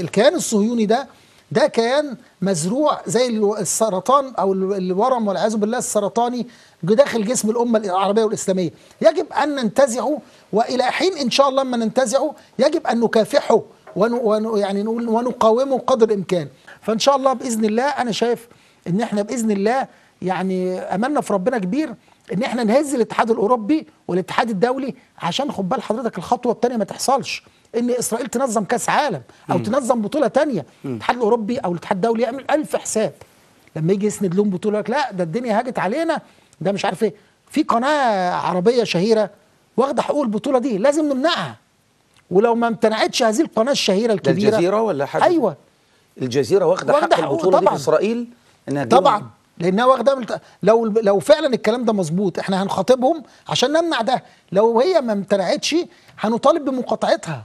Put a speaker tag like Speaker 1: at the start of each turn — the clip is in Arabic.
Speaker 1: الكيان الصهيوني ده ده كيان مزروع زي السرطان أو الورم والعياذ بالله السرطاني داخل جسم الأمة العربية والإسلامية. يجب أن ننتزعه وإلى حين إن شاء الله لما ننتزعه يجب أن نكافحه ون يعني نقول ونقاومه قدر الإمكان. فإن شاء الله بإذن الله أنا شايف إن إحنا بإذن الله يعني أملنا في ربنا كبير إن إحنا نهز الاتحاد الأوروبي والاتحاد الدولي عشان خد بال حضرتك الخطوة الثانية ما تحصلش. إن إسرائيل تنظم كأس عالم أو م. تنظم بطولة تانية الاتحاد الأوروبي أو الاتحاد الدولي يعمل ألف حساب. لما يجي يسند لهم بطولة لك لا ده الدنيا هاجت علينا ده مش عارف إيه. في قناة عربية شهيرة واخدة حقوق البطولة دي لازم نمنعها. ولو ما امتنعتش هذه القناة الشهيرة الكبيرة
Speaker 2: الجزيرة ولا حاجة
Speaker 1: أيوه.
Speaker 2: الجزيرة واخدة حق البطولة دي في إسرائيل؟
Speaker 1: إنها طبعا. لأنها واخدة من لو لو فعلا الكلام ده مظبوط إحنا هنخاطبهم عشان نمنع ده. لو هي ما امتنعتش هنطالب بمقاطعتها.